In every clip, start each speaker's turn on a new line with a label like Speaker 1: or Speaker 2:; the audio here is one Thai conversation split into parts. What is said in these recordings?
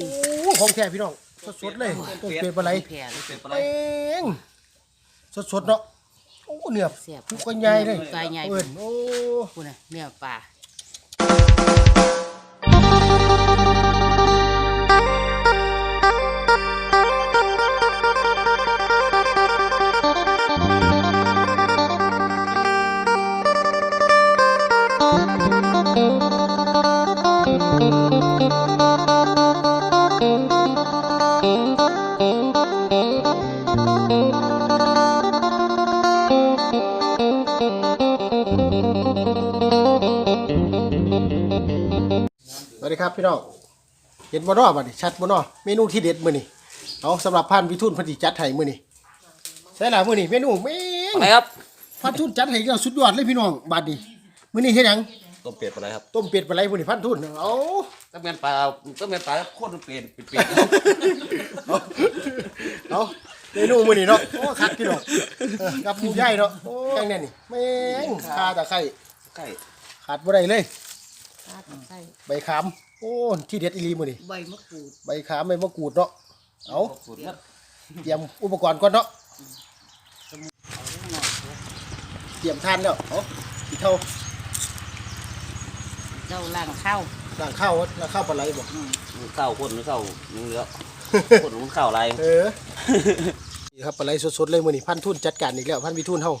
Speaker 1: โอ้ของแท้พี่น้องสดๆเลยต้มเป็ดปลาไหล
Speaker 2: แผ่เลย
Speaker 3: เป็นปลาไหล
Speaker 1: เป้งสดๆเนาะโอ้เนื้อ
Speaker 2: เสียบ
Speaker 1: ทุกคนใหญ่เลย
Speaker 2: กายใหญ่
Speaker 1: เอิ้นโอ้
Speaker 2: คุณน่ะเนื้อปลา
Speaker 1: ครับพี่น้องเห็นบ่เนาะบัดนี้ชัดบ่เนาะเมนูที่เด็ดมื้อนี้เอาสำหรับพันวิทูลเพันธิจัดให้มื้อนี้ใช่ล่ะมื้อนี้เมนูแม่ง
Speaker 3: อะไรครับ
Speaker 1: พันทุนจัดให้ก็สุดยอดเลยพี่น้องบัดนี้มื้อนี้เฮ็ดหยัง
Speaker 3: ต้มเป็ดปลาไหลครับ
Speaker 1: ต้มเป็ดปลาไหลมื้อนี้พันทุนเอา
Speaker 3: ต้มเป็ดปลาต้มเป็ดปลาโคตรเป็ดเป็ดเป็ด
Speaker 1: เอาเอาเมนูมื้อนี้เนาะโอ้คักพี่น้องเออกับหมูใหญ่เนาะโอ้ยังแน่นี่แม่งคาตะไคร้
Speaker 3: ไก่
Speaker 1: ขาดบ่ได้เลย
Speaker 2: ปลาตะไคร้
Speaker 1: ใบขาม โอ้ที่เด็ดอีหลีมื้อนี้
Speaker 2: ใบมะกรูด
Speaker 1: ใบขามใบมะกรูดเนาะเอา
Speaker 3: สูตรมัด
Speaker 1: เตรียมอุปกรณ์ก่อนเนาะ
Speaker 2: เอาลงหน่อยเถอะ
Speaker 1: เตรียมทานแล้วเอาสิเท่า
Speaker 2: เจ้าล่างข้าว
Speaker 1: ล้างข้าวล้างข้าวปลาไหลบ่
Speaker 2: อืม
Speaker 3: มันเข้าคนหรือเข้านึงเนื้อคนมันเข้าอะไร
Speaker 1: เออ นี่ครับปลาไหลสดๆเลยมื้อนี้พันทุนจัดการอีกแล้วพันวิทุนเฮา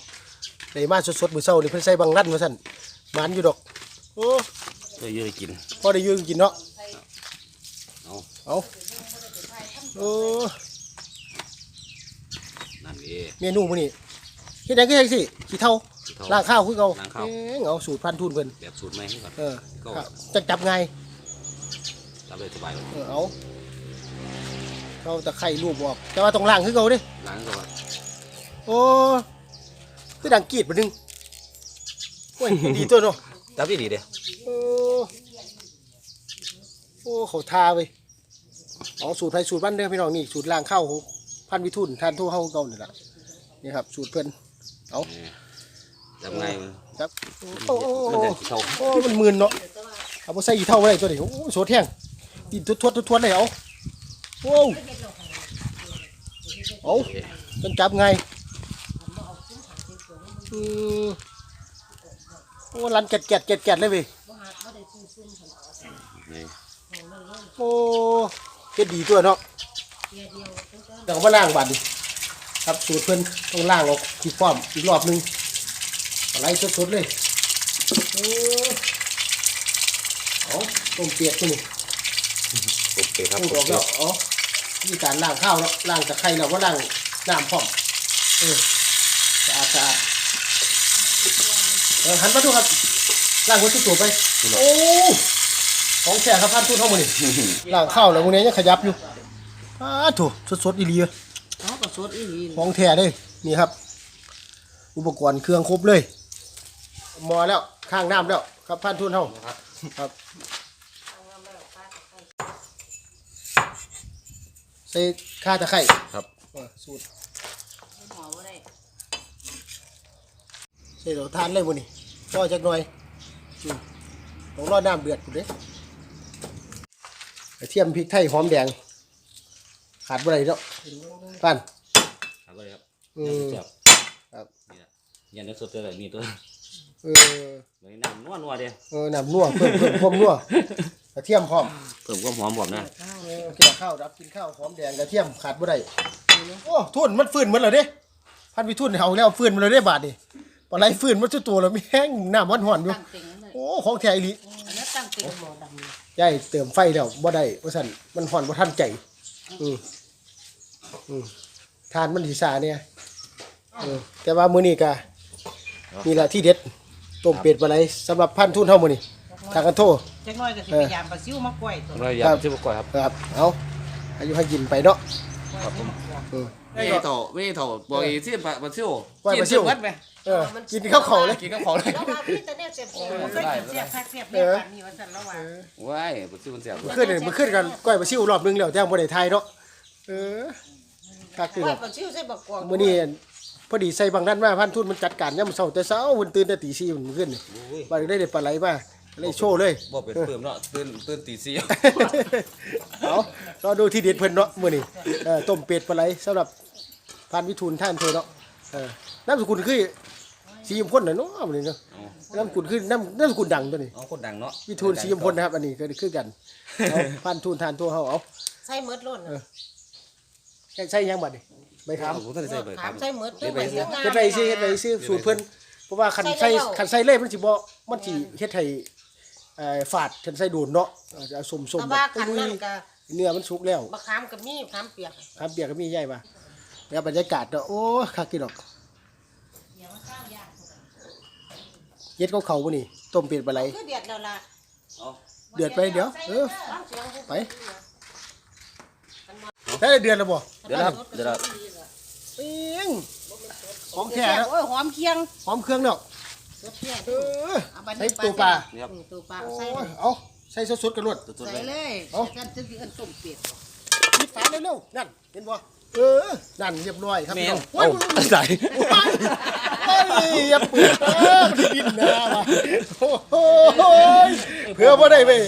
Speaker 1: ได้มาสดๆมื้อเช้านี่เพิ่นใส่บังรันว่าซั่นหมานอยู่ดอกโอ้
Speaker 3: เคยยืดกิน
Speaker 1: พอได้อยืนกินเนาะ
Speaker 3: เอา
Speaker 1: เอาโอ้
Speaker 3: นั่นเอง
Speaker 1: เมนูมื้อนี้เฮ็ดหยังคือจังซี่ขี้เท่า
Speaker 3: ขี้เถ้า
Speaker 1: ล้างข้าวคือเก่า
Speaker 3: ล้างข้าว
Speaker 1: เอ้งเอาสูตรพันทุนเพิ่น
Speaker 3: แบบสูตรใหม่ให้ก่อน
Speaker 1: เออ
Speaker 3: ก็
Speaker 1: ครับจักจับง่าย
Speaker 3: ทำเลยสบายเลย
Speaker 1: เออเอาเอาตะไคร้ลูกออก แต่ว่าต้องล้างคือเก่าเด้
Speaker 3: ล้างก็ว่า
Speaker 1: โอ้คือดังกรีดบ่นึงโอ้ยดีตัวเนาะ
Speaker 3: จับดีดีเด้
Speaker 1: โอ้ โอ้เขาทาไปเอาสูตรไทยสูตรบ้านเด้อพี่น้องนี่สูตรล่างข้าวของพันวิทุนทานทั่วเฮาเก่านี่ล่ะนี่ครับ สูตรเพิ่นเอา
Speaker 3: จับไง
Speaker 1: ครับโอ้โอ้
Speaker 3: มัน
Speaker 1: โอ้
Speaker 3: จะขี้เท่า
Speaker 1: โอ้มันมึนเนาะเอาบ่ใส่อีเท่าไว้ตัวนี้โอ้โสดแห้งดินทวดๆทวดๆเลยเอาโอ้เอาจนจับไงอืมโอ้ลันแกดแกดแกดแกดเลยเว้ย
Speaker 3: นี่
Speaker 1: โอ้เฮ็ดดีตัวเนาะเดี๋ยวเอามาล้างบัดดิครับสูตรเพิ่นต้องล้างออกที่ฟ้อมอีกรอบหนึงอะไรสดๆเลยโอ้เอาต้มเปียกตัวนี้
Speaker 3: โอเคครับ
Speaker 1: พูดออกแล้วเอามีการล้างข้าวแล้วล้างตะไคร้แล้วว่าล้างน้ำพร้อมเออสะอาดสะอาดเออหันมาดูครับ ล้างหัวจุดตัวไป โอ้ของแท้ครับท่านพูดเข้ามานี่ล้างข้าวแล้วพวกนี้ยังขยับอยู่อ้าถูสดๆอีหลี
Speaker 2: เอาก็สดอีหลี
Speaker 1: ของแท้เลยนี่ครับ อุปกรณ์เครื่องครบเลยหมอแล้วข้างน้ำแล้วครับท่านทุนเฮาครับใส่ข้าตะไคร้
Speaker 3: ครับ
Speaker 1: เออสูตร
Speaker 2: หมอบ่ได้
Speaker 1: ใส่เราทานเลยวันนี้รอจักหน่อยอืม ต้องรอน้ำเดือดกูเด้กระเทียมพริกไทยหอมแดง ขาดบ่ได้เนาะป้าน
Speaker 3: ครับเลยครับ
Speaker 1: อืม
Speaker 3: จับ
Speaker 1: ครับ
Speaker 3: ยันนึกสดเลยมีตัว
Speaker 1: เออ
Speaker 3: ไม่น้ำนัวนัวเดียว
Speaker 1: เออน้ำนัวเพิ่มเพิ่มความนัวกระเทียมพร้อม
Speaker 3: เพิ่มความหอมผมนะ
Speaker 1: เออกินข้าวรับกินข้าวหอมแดงกระเทียมขาดบ่ได้โอ้ทุนมันฟื้นหมดเลยเด้พันวิทุนเอาแล้วฟื้นหมาเลยเด้บาดนี่ ปลาไหลฟื้นหมันจุตัวแล้วมีแห้งน้ำมันห่อนอยู่
Speaker 2: ตั้งเต็งเลย
Speaker 1: โอ้ของแท้อีหลี
Speaker 2: อันนี้ตั้งเต็งหมอดำ
Speaker 1: ยายเติมไฟแล้วบ่ได้ว่าซั่นมันห่อนบ่ทันใจอืมอืมทานมันสิซาเนี่ยเออแต่ว่ามื้อนี้ก็นี่ล่ะที่เด็ดต้มเป็ดปลาไหลสำหรับพันทุนเฮามื้อนี้ทางกันโท
Speaker 4: จักหน้อยก็สิ
Speaker 1: เออ
Speaker 4: พยายามปลาซิวมากล้วยตัว
Speaker 3: เราอยากชิมก่อนครับ
Speaker 1: ครับ เอาอายุให้กินไปเนาะ เออ
Speaker 3: ไม่ได้โถไม่ได้โถบอกอีที่ปลาปลาซิว
Speaker 1: ปลาซิว
Speaker 3: กินวัดไหม
Speaker 1: เออกินข้าวเขาเลย
Speaker 3: กินกับของเลย
Speaker 2: แล้วว่าพี่แต่เนี่ยเจ็บปวด
Speaker 4: บ่เคยกินเสียบคักเสียบแม่ปานนี้ว่าซั่นแล้วว่า
Speaker 3: ว้ายปลาซิวมันเสียบ
Speaker 1: เมื่อคืนนี่เมื่อคืนกันก้อยมาซิวรอบนึงแล้วแต่ยังบ่ได้ทายเนาะเออคักคือ
Speaker 2: ว่า
Speaker 1: แบบ
Speaker 2: ปลาซิวใส่บักกวาง
Speaker 1: มื้อนี้พอดีใส่บางนั้นมาพันทุนมันจัดการยามมื้อเช้าแต่เช้าวันตื่นแต่ตี4มันขึ้นนี่ว่าได้ได้ปลาไหลมา เลยโชว์เลย
Speaker 3: บ่เป็นเพิ่มเนาะตื่นตื่นตีสี่
Speaker 1: เอาเราดูที่เด็ดเพิ่นเนาะมื้อนี้เออต้มเป็ดปลาไหลสำหรับพานวิทูลท่านเธอเนาะเออน้ำสกุลคือสียมพ่นน่ะเนาะมื้อนี้เนาะน้ำสกุลคือน้ำน้ำสกุลดังตัวนี้
Speaker 3: เอาคนดังเนาะ
Speaker 1: วิทูลสียมพ่นนะครับ อันนี้ก็คือกันเอาพานทูลทานตัวเฮาเอา
Speaker 2: ใส่หมดล้น
Speaker 1: ใส่ยังบัดนี่ใบขาม
Speaker 3: ผมต้องใส่เบอร์ค
Speaker 2: ถา
Speaker 3: รั
Speaker 2: ม
Speaker 3: บ
Speaker 2: ใส่หมดด้วยใบเสียงงาม
Speaker 1: เฮ็ดไรสิเฮ็ดไรสิสูตรเพิ่นเพราะว่าคัน
Speaker 2: ใส่
Speaker 1: ใส่
Speaker 2: แล้ว
Speaker 1: คันใส่เลยมันสิบ่มันสิเฮ็ดให้ เอ่อฝาดคันใส่โดนเนาะอาจจะสมสม
Speaker 2: แต่
Speaker 1: แบ
Speaker 2: ว่า
Speaker 1: บ
Speaker 2: ขันนั่นก็
Speaker 1: เนื้อมันสุกแล้ว
Speaker 2: มะขามกับมีขามเปียก
Speaker 1: ครับเปียกก็มีใหญ่ป่ะแล้วบรรยากาศเนาะโอ้คักกี่ดอกเย็ดเขาเขาบ่นี่ต้มเป็ดปลาไหล
Speaker 2: คือเดือดแล้วล่ะ
Speaker 3: เอา
Speaker 1: เดือดไปเดี๋ยวเออ
Speaker 2: ฟังเสียง
Speaker 1: ไป ได้เดือนแล้วบ่
Speaker 3: เดี๋ยวนะครับเดี๋ยวนะ
Speaker 1: ปิ้งของแท้
Speaker 2: แซ่บ
Speaker 1: แล้ว
Speaker 2: โอ้ยหอมเคียง
Speaker 1: หอมเครื่องเนาะ
Speaker 2: รสเพีย
Speaker 1: เออ
Speaker 2: เอาไป
Speaker 1: ใส่ตัวปลา
Speaker 3: นี่ครับ
Speaker 2: ตัวปลา
Speaker 1: โอ้
Speaker 2: ใส่
Speaker 1: ยเอาใส่สดๆกันรวด
Speaker 3: สุดๆ
Speaker 2: ใส่
Speaker 3: เลย
Speaker 2: เลย
Speaker 1: เอา
Speaker 2: กันจะสิเอิ้นต้มเป็ด
Speaker 1: ปิดฝาเร็วๆนั่นเห็นบ่เออนั่นเรียบร้อยครับ
Speaker 3: แม่
Speaker 1: พี่
Speaker 3: ง
Speaker 1: น้อง
Speaker 3: เอา
Speaker 1: โอ้ย
Speaker 3: ใส่
Speaker 1: เฮ้ยอย่าเปิดเออมันจะกินนะว่ะโอ้โหเพื่อบ่ได้เว้ย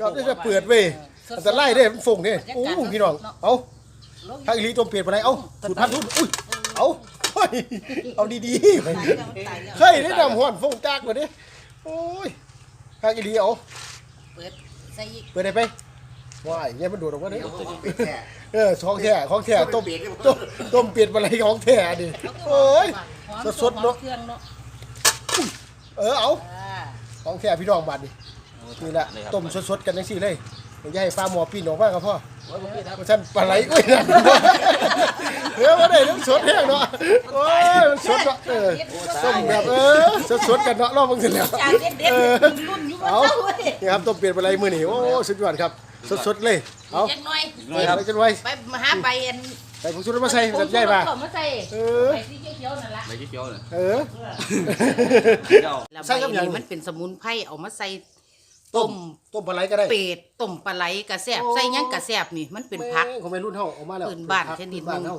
Speaker 1: ก็จะเปิดเว้ยอันตรายเด้มันฟงเด้โอ้พี่น้องเอา
Speaker 2: ลง
Speaker 1: ทางอีหลีตัวเปลี่ยนไปไหนเอ้าสูตรพันธุ์ทุนอุ้ย เอาเฮ้ยเอาดีๆ
Speaker 2: ตายแล้วตายแล้ว
Speaker 1: เคยได้นำหอนฟงจากกว่านี้โอ้ยทางอีหลีเอา
Speaker 2: เปิดใส่อีก
Speaker 1: เปิดได้ไปว้ายเนี่ยมันโดดออกมาเนี่ยเออของแท้ของแท้ต้มต้มต้มเปลี่ยนไปไหนของแท้ดิโอ้ย
Speaker 2: หอม
Speaker 1: สดๆเนอะ
Speaker 2: หอมเครื่องเนาะ
Speaker 1: เออเอา
Speaker 2: อ่า
Speaker 1: ของแท้พี่น้องบัดนี่นี่แหละต้มสดๆกันจังซี่เลยอ ย่าให้ฟ้าหมอปีนออกมาครับพ่อว่าฉันปลาไหลอุ้ยนั่นเฮ้ยว่าได้น้ำสดแห้งเนาะโอ้ยมันสดเนาะเออต้มแบบเออสดๆกันเนาะรอบมึงเสร็จแล้ว
Speaker 2: จานเด็ดเด็ด
Speaker 1: เออ
Speaker 2: รุ่นอยู่บน
Speaker 1: เอา
Speaker 2: เต้าเว้ย
Speaker 1: นี่ครับต้มเปลี่ยนปลาไหลมือนี่โอ้สุดยอดครับสดๆเลยเอา
Speaker 2: จักหน่อย
Speaker 3: น้อยครับ
Speaker 1: ไปกันไว้
Speaker 2: ไปมาหาใบอัน
Speaker 1: ใส่ผงชูรสมาใส่แบบใหญ่ป่ะ
Speaker 2: ผงชูรสเข้มาใส่
Speaker 1: เออ
Speaker 2: ใบสีเขียวๆนั่นล่ะ
Speaker 3: ไม่เกี่ยวเลย
Speaker 1: เออ
Speaker 3: เดี๋ยว
Speaker 2: แล้ว
Speaker 1: ใส่
Speaker 2: ใบ
Speaker 1: กับหยัง
Speaker 2: นี้มันเป็นสมุนไพรเอามาใส่
Speaker 1: ต้
Speaker 2: ต้
Speaker 1: ม
Speaker 2: ม
Speaker 1: ต้มปลาไหลก็ได้
Speaker 2: เป็ดต้มปลาไหลกระแซบ
Speaker 1: โอ้
Speaker 2: ใส่หยังกระแซบนี่มันเป็นผัก
Speaker 1: แม่ของแม่รุ่นเฮาออกมาแล้ว
Speaker 2: พื้นบ้าน
Speaker 1: ผัก
Speaker 2: ชนิด
Speaker 1: พื้บ้าน
Speaker 2: หนึ่ง
Speaker 1: เฮา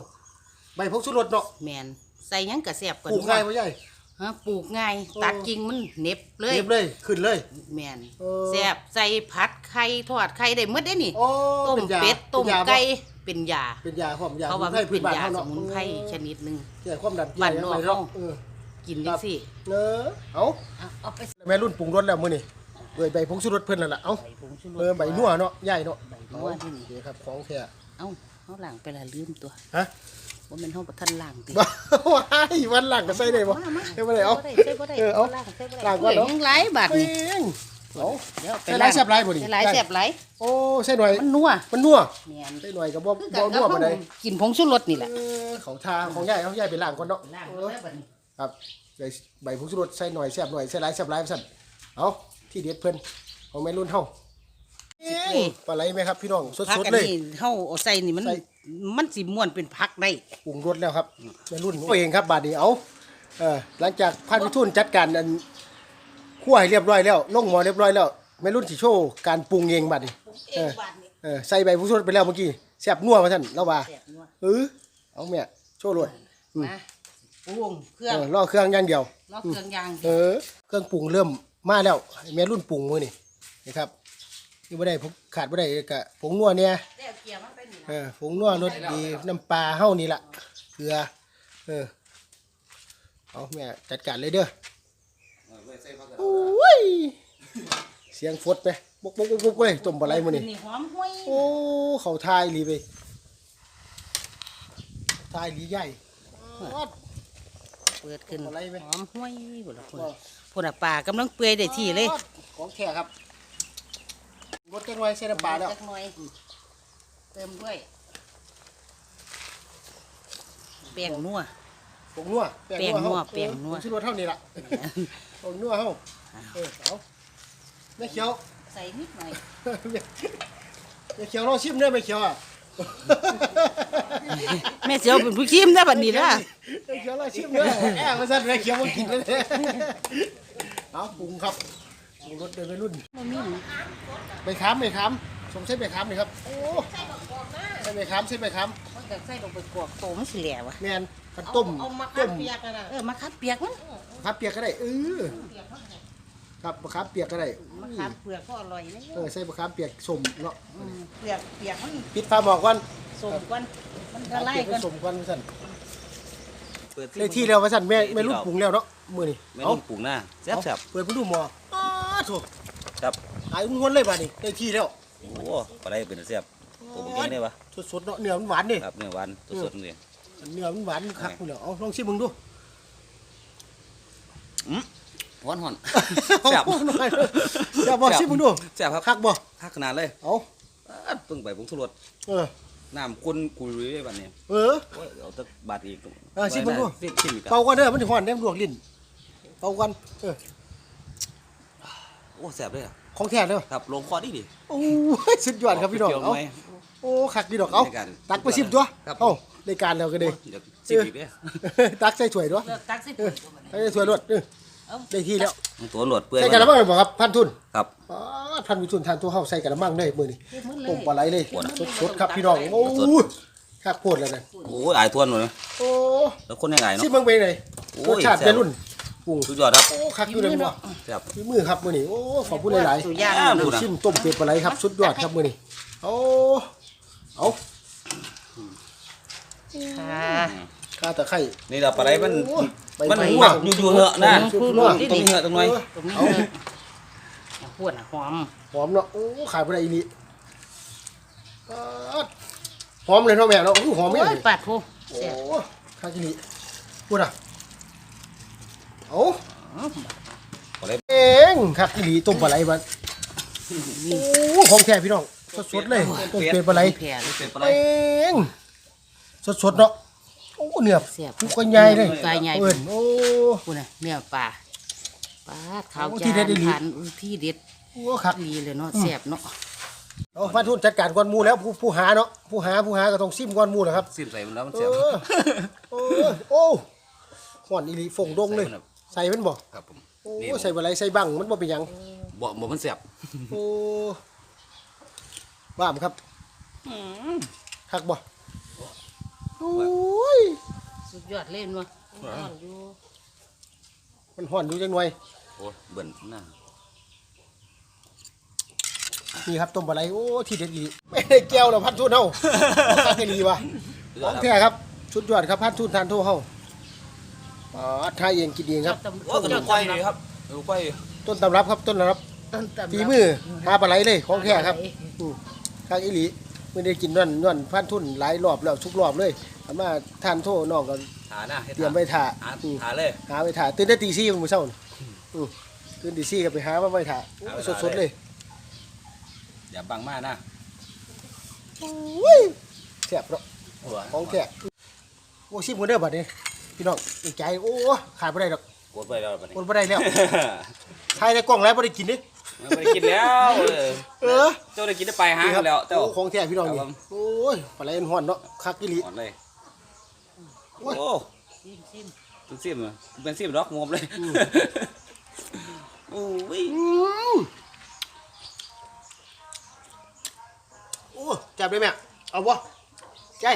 Speaker 1: ใบผงชูรสเนาะ
Speaker 2: แมนใส่หยังกระแซบกัน
Speaker 1: ปลูกง่ายบ่ใหญ่
Speaker 2: ฮะปลูกง่าย
Speaker 1: โอ้
Speaker 2: ตัดกิ่งมันเหน็บเลย
Speaker 1: เรียบเลยขึ้นเลย
Speaker 2: แมน
Speaker 1: เออ
Speaker 2: แซบใส่ผัดไข่ทอดไข่ได้หมดได้นี่
Speaker 1: โอ้
Speaker 2: ต้ม
Speaker 1: เป็นยา
Speaker 2: เป็ดต้ม
Speaker 1: เป็นยาบ่
Speaker 2: ไก่เป็นยา
Speaker 1: เป็นยาความยา
Speaker 2: เขาว่า
Speaker 1: ส
Speaker 2: มัน
Speaker 1: มุ
Speaker 2: เป็น
Speaker 1: ไพร
Speaker 2: ยา
Speaker 1: พื้
Speaker 2: ส
Speaker 1: เนาะ
Speaker 2: มุนไพรชนิดหนึ่ง
Speaker 1: แก้ความดัน
Speaker 2: บ้านนอก
Speaker 1: ใหญ่เนาะ
Speaker 2: เฮา
Speaker 1: เออ
Speaker 2: กินจังซี่
Speaker 1: เนอะเอา
Speaker 2: เอาเอาไป
Speaker 1: แม่รุ่นปรุงรสแล้วมื้อนี้ ด้วยใบผงชูรสเพิ่นนั่นล่ะเอ้า
Speaker 2: ใส่ผงชูร
Speaker 1: เออ
Speaker 2: ส
Speaker 1: ใบนัวเนาะใหญ่เนาะ
Speaker 2: ใบนัวที่นี่
Speaker 1: โอเคครับของแท้
Speaker 2: เอ้าเขาล้างไปละลืมตัว
Speaker 1: ฮะ
Speaker 2: ว่ามันเฮาบ่ทันล้างติ
Speaker 1: บ้าว้ายวันหลังก็ใส่ได้บ่
Speaker 2: มามา
Speaker 1: ใส่บ่ได้เอา
Speaker 2: ใส่บ่ได้
Speaker 1: เออเอา
Speaker 2: ล้างใส่บ่ได้
Speaker 1: ล้างก่อนเนาะ
Speaker 2: ยังหลายบาท
Speaker 1: เป้
Speaker 2: นี่
Speaker 1: งเอา
Speaker 2: เดี๋ยวไป
Speaker 1: ใส่หลายแซ่บหลายบ่นี่
Speaker 2: ใส่หลายแซ่บหลาย
Speaker 1: โอ้ใส่หน่อย
Speaker 2: มันนัว
Speaker 1: มันนัว
Speaker 2: แม่น
Speaker 1: ใส่หน่อยก็บ่
Speaker 2: คือ
Speaker 1: บ่
Speaker 2: กัน
Speaker 1: นัว
Speaker 2: กับ
Speaker 1: ปานใด
Speaker 2: เฮากินผงชูรสนี่แหละ
Speaker 1: เออเขาทาของใหญ่เขาใหญ่ไปล้างก่อนเนาะ
Speaker 2: ล้าง
Speaker 1: เอ
Speaker 2: แล้
Speaker 1: อ
Speaker 2: วบัดนี้
Speaker 1: ครับใส่ใบผงชูรสใส่หน่อยแซ่บหน่อยใส่หลายแซ่บหลายสั่นเอา ที่เด็ดเพิ่นของแม่รุ่นเฮาเอ้ยปลาไหลไหมครับพี่น้องส
Speaker 2: ผัก
Speaker 1: ด
Speaker 2: อัน
Speaker 1: ๆเลย
Speaker 2: นี้เฮาเอาใส่นี่มัน
Speaker 1: ใส่
Speaker 2: มันสิม่วนเป็นผักได้
Speaker 1: ปรุงรสแล้วครับแม่รุ่นตัวเองครับบาดนี้เอาเออหลังจากพันพิทุนจัดการอันคั่วให้เรียบร้อยแล้วลงหม้อเรียบร้อยแล้วแม่รุ่นสิโชว์การปรุงเองบาดนี้
Speaker 2: เองบาดนี้
Speaker 1: เออใส่ใบผงชูรสไปแล้วเมื่อกี้แซ่บนัวมาท่านแล้วว่า
Speaker 2: แซ่บนัว
Speaker 1: เออเอาแม่โชว์รส
Speaker 2: มาปรุงเครื่
Speaker 1: เอ
Speaker 2: อง
Speaker 1: อรอเครื่องอย่างเดียว
Speaker 2: ลอกเครื่องยาง
Speaker 1: เออเครื่องปรุงเริ่ม มาแล้วให้แม่รุ่นปรุงมือนี่นะครับนี่บ่ได้ผมขาดบ่ได้กะผงนัวเนี่ย
Speaker 2: แล้วเกียร์มันเป็นนี่
Speaker 1: เออผงนัวรสดีน้ำปลาเฮานี่ล่ะเกลือเออเอาแม่จัดการเลยเด้อโอ้ยเสียงฟดไหมบกบกบกบกเลยต้มปลาไหลมื้อนี่
Speaker 2: นี่หอมห้วย
Speaker 1: โอ้เขาทายลีไปทายลีใหญ่
Speaker 2: เปิดขึ้น
Speaker 1: อะไรไหม
Speaker 2: หอมห้วยบ่ล่ะพุ่น พุ่นน่ะปลากำลังเปื่อยได้ที่เลย
Speaker 1: ของแท้ครับรสจังไว้ใส่น้ำปลาแล้ว
Speaker 2: จักหน่อยเติมด้วยแป้งนัว
Speaker 1: ผงนัว
Speaker 2: แป้งนัว
Speaker 1: เฮา
Speaker 2: แป้งนัว
Speaker 1: ผงชูรสเท่านี้ล่ะผงนัวเฮาเออเอาแม่เขียว
Speaker 2: ใส่นิดหน่อย
Speaker 1: แม่เขียวเราชิมเด้อแม่เขียวอะ
Speaker 2: แม่เสียวเป็นผู้ชิมได้บัดนี้นะ
Speaker 1: แม่เขียวเราชิมเด้อแอบมาสั่นแม่เขียวมากินเลย เอาปรุงครับปรุงรสเดินไปรุ่น
Speaker 2: บ่มีหยัง
Speaker 1: ใบขามใบขามสมเส้นใบขามนี่ครับโอ้ใส่ใบขามใส่ใบขาม
Speaker 2: มันก็ใส่ลงไปกวกโตมันสิแหลวอะ
Speaker 1: แม่นกันต้ม
Speaker 2: เอามาคั
Speaker 1: ต้
Speaker 2: ด
Speaker 1: ม
Speaker 2: เปียกนะเออมาคัดเปียกมัน
Speaker 1: ครับเปียกก็ได้เออครับมะขามเปียกก็ได้
Speaker 4: มะขามเปลือกก็อร่อยนะ
Speaker 1: เออใส่มะขามเปียกสมเนาะ
Speaker 4: อืมเปลือกเปียกมัน
Speaker 1: ปิดฟ้าหมอกก่อน
Speaker 4: สมกวนมัน
Speaker 1: มะ
Speaker 4: ละ
Speaker 1: ขาม
Speaker 4: ลาย
Speaker 1: เปียก
Speaker 4: กัน
Speaker 1: สมก่อนว่าซั่น
Speaker 3: เปิด
Speaker 1: ได้ที่แล้วว่าซั่นแม่แม่ลูกปรุงแล้วเนาะ มื้อนี้
Speaker 3: ไม่
Speaker 1: เอา
Speaker 3: ต้องปรุงหน้าแซ่บแซ่บ
Speaker 1: เปิดผู้ดูหมออ้าโถ
Speaker 3: ครับ
Speaker 1: หายงวนเลยบัดนี้ได้ที่แล้ว
Speaker 3: โอ้โหปลาไหลเป็นแซ่บตัวเก่งได้ปะ
Speaker 1: สดๆเนาะเนื้อมันหวานเด้
Speaker 3: ครับเนื้อหวานตัวสดนี่
Speaker 1: เนื้อมันหวานคักพุ่นแล้วเอาลองชิมมึงดู
Speaker 3: หวานหอน
Speaker 1: เอา
Speaker 3: แซ่บ
Speaker 1: หน่อยเดี๋ยวบอกชิมมึงดู
Speaker 3: แซ่บครับ
Speaker 1: คักบ่
Speaker 3: คักขนาดเลย
Speaker 1: เอา
Speaker 3: อัดเพิ่งไปผงชูรส
Speaker 1: เออ
Speaker 3: น้ำข้นกุยเลยบัดนี้
Speaker 1: เออ
Speaker 3: โอ้ยเอาแตะบาดอีก
Speaker 1: เออชิมเบิ่งดู
Speaker 3: ชิมชิมอีกครับ
Speaker 1: เป่าก่อนเด้อมันสิฮ้อนเด้มันลวกลิ้น เป่าก่อนเออ
Speaker 3: โอ้แซ่บเลยอะ
Speaker 1: ของแท้เด้อ
Speaker 3: ครับลงคอดีดิ
Speaker 1: โอ้ยสุดยอดครับพี่น้อง
Speaker 3: เจียว
Speaker 1: เอา
Speaker 3: ไหม
Speaker 1: โอ้คักดีดอกเอา
Speaker 3: ในการ
Speaker 1: ตักไปชิมตัว
Speaker 3: ครับ
Speaker 1: เอาในการแล้วก็ได้
Speaker 3: เดี๋ยวชิมอีกเด้อ
Speaker 1: ตักใส่ถ้วยด้วย
Speaker 4: เลือกตักใส่
Speaker 1: เอ
Speaker 4: ปุ๋
Speaker 1: อยใส่ถ้วยรวดเออได้ที่แล้ว
Speaker 3: ตัวหลวดเปื่อย
Speaker 1: ใส่กระมังเลยบ่ครับพันทุน
Speaker 3: ครับ
Speaker 1: อ๋อพันวิทุนทานตัวเฮาใส่กระมังเลยมื้อนี้
Speaker 4: เก็บหมดเลย
Speaker 1: ต้มปลาไหลเลยสดๆครับพี่น้องโอ้ยคักโพดแล้วนะ
Speaker 3: โอ้ยอายทวนหมดเลย
Speaker 1: โอ้
Speaker 3: แล้วคนยังไงเนาะ
Speaker 1: ชิมเบิ่งไปเลย
Speaker 3: โอ้
Speaker 1: ร
Speaker 3: ย
Speaker 1: สชาติ
Speaker 3: แซ่บ
Speaker 1: วัยรุ่น ปรุง
Speaker 3: สุดยอดครับ
Speaker 1: โอ้คักอยู่เลยบ่
Speaker 3: แซ่บ
Speaker 1: ฝีมือครับมื้อนี้โอ้ขอบคุณหลาย
Speaker 4: ตัวอย่าง
Speaker 3: อ่า
Speaker 1: ๆ
Speaker 3: ดูนะ
Speaker 1: ชิมต้มเป็ดปลาไหลครับสุดยอดครับมื้อนี้โอ้เอา
Speaker 4: ค่ะ
Speaker 1: ข้าตะไคร้
Speaker 3: นี่เราปลาไหลมัน
Speaker 1: โอ้ใบ
Speaker 3: มัน
Speaker 1: ไม้
Speaker 3: หัวอยู่อยู่เหอะนะ
Speaker 4: ผงชูร
Speaker 3: ต้
Speaker 4: ส
Speaker 3: อง
Speaker 4: นี่
Speaker 3: ต้อ
Speaker 4: ดิ
Speaker 3: งเหอะตรงหน่อย
Speaker 4: ตรงนี้เลยหวานหอม
Speaker 1: หอมเนาะโอ้ขายบ่ได้อีหลีป๊าดหอมเลยเนาะแม่เนาะโอ้หอม
Speaker 4: โอ้
Speaker 1: แม่
Speaker 4: ยปาดโถ
Speaker 1: โอ้
Speaker 4: เสีย
Speaker 1: ข้ากิลีพูดอะ เอา
Speaker 3: ปลาไหล
Speaker 1: เองคักกิลีต้มปลาไหลบัดโอ้ของแท้พี่น้องสดๆเลยต้มเป็ดปลาไหล
Speaker 4: แผ่เลย
Speaker 3: เป็นปลาไหล
Speaker 1: เองสดๆเนาะโอ้เนื้อ
Speaker 4: เสียบ
Speaker 1: กคนใหญ่เลย
Speaker 4: กายใหญ่
Speaker 1: เอิ้นโอ้
Speaker 4: คุณน่ะเนื้อปลาปลาขาว
Speaker 1: โอ้ที่
Speaker 4: จาน
Speaker 1: อีหลี
Speaker 4: ทานอุ้ยที่เด็ด
Speaker 1: โอ้คัก
Speaker 4: ดีเลยเนาะแซ่บเนาะ
Speaker 1: เอาพันทุนจัดการก่อนมูแล้วผู้ผู้หาเนาะผู้หาผู้หาก็ต้องซิมก่อนมูแหละครับ
Speaker 3: ซิมใส่มันแล้วมัน
Speaker 1: เอ
Speaker 3: แซ่บ
Speaker 1: โอ้โอ้ห่อนอีหลีฝงดงเลย ใส่มันบ่
Speaker 3: ครับผม
Speaker 1: โอ้
Speaker 3: นี่
Speaker 1: ใส่บ่ไหลใส่บังมันบ่เป็นหยัง
Speaker 3: บ่บ่มันแซ่บ
Speaker 1: โอ้ว่ามครับคักบ่โอ้ย
Speaker 4: สุดยอดเล่นวะอ่อนอยู่
Speaker 1: มันห่อนอยู่จังหน่อย
Speaker 3: โอ้เบิ่นหน้า
Speaker 1: นี่ครับต้มปลาไหลโอ้ที่เด็ดอีไม่ได้แก้วแล้วพันทุนเฮาคักอีหลีว่ะของแท้ครับชุดยอดครับพันทุนทานโทเฮา อ๋อทายเองกินเองครับ
Speaker 3: โอ้กระดูกควายนี่ครับกระดูกควาย
Speaker 1: ต้นตำรับครับต้นตำรับ
Speaker 4: ต้นตำรับ
Speaker 1: ฝีมือหาปลาไหลเลยของแท้ครับอืมคักอีหลีไม่ได้กินนั่นนั่นพันทุนหลายรอบแล้วทุกรอบเลยเอามาทานโทน้องก็
Speaker 3: หาหน้าให้
Speaker 1: เตรียมไว้ถ่า
Speaker 3: หา
Speaker 1: อืม
Speaker 3: หาเลย
Speaker 1: หาไปถ่าตื่นได้ตีสี่มื้อเช้านี่อือตื่นตีสี่ก็ไปหามาไว้ถ่าโอ้
Speaker 3: หาไว้
Speaker 1: ส
Speaker 3: ถ่า
Speaker 1: ดๆ
Speaker 3: เล
Speaker 1: เลยย
Speaker 3: อย่าบังมากนะ
Speaker 1: อุ้ยแซ่บเนาะของแท้โอ้ชิมกันเด้อบัดนี้ พี่น้องดีใจโอ้ขาดบ่ได้ดอก
Speaker 3: กดไปแล้วบัดนี้
Speaker 1: คนบ่ได้แล้วถ่ายในกล้องแล้วบ่ได้กินเด้
Speaker 3: ไม่ได้กินแล้วเออ
Speaker 1: เออ
Speaker 3: เจ้าได้กินได้ไปหากันแล้วเจ้า
Speaker 1: โอ้ของแท้พี่น้องนี่
Speaker 3: ครับผม
Speaker 1: โอ้ยปลาไหลอันฮ้อนเนาะคักอีหลี
Speaker 3: อ่อนเลย
Speaker 1: โอ้ย
Speaker 3: โอ้
Speaker 4: ซิมซิม
Speaker 3: เป็นซิมอะเป็นซิมดอกงวมเลยโอ้ย
Speaker 1: อืมโอ้จับได้ไหมเอาบ่ใจ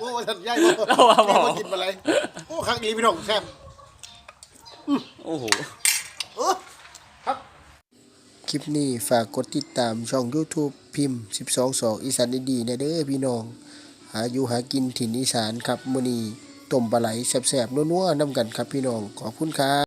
Speaker 1: โอ้ท่านยายบ่
Speaker 3: เราว่าบ่
Speaker 1: กินปลาไหลโอ้คักอีหลีพี่น้องแซ่บ
Speaker 3: โอ้โห
Speaker 1: เออครับ คลิปนี้ฝากกดติดตามช่อง YouTube พิมพ์ 12 2อีสานดีๆนะเด้อพี่น้อง หาอยู่หากินถิ่นอีสานครับมื้อนี้ต้มปลาไหลแซ่บๆนัวๆนํกันครับพี่น้อง ขอบคุณครับ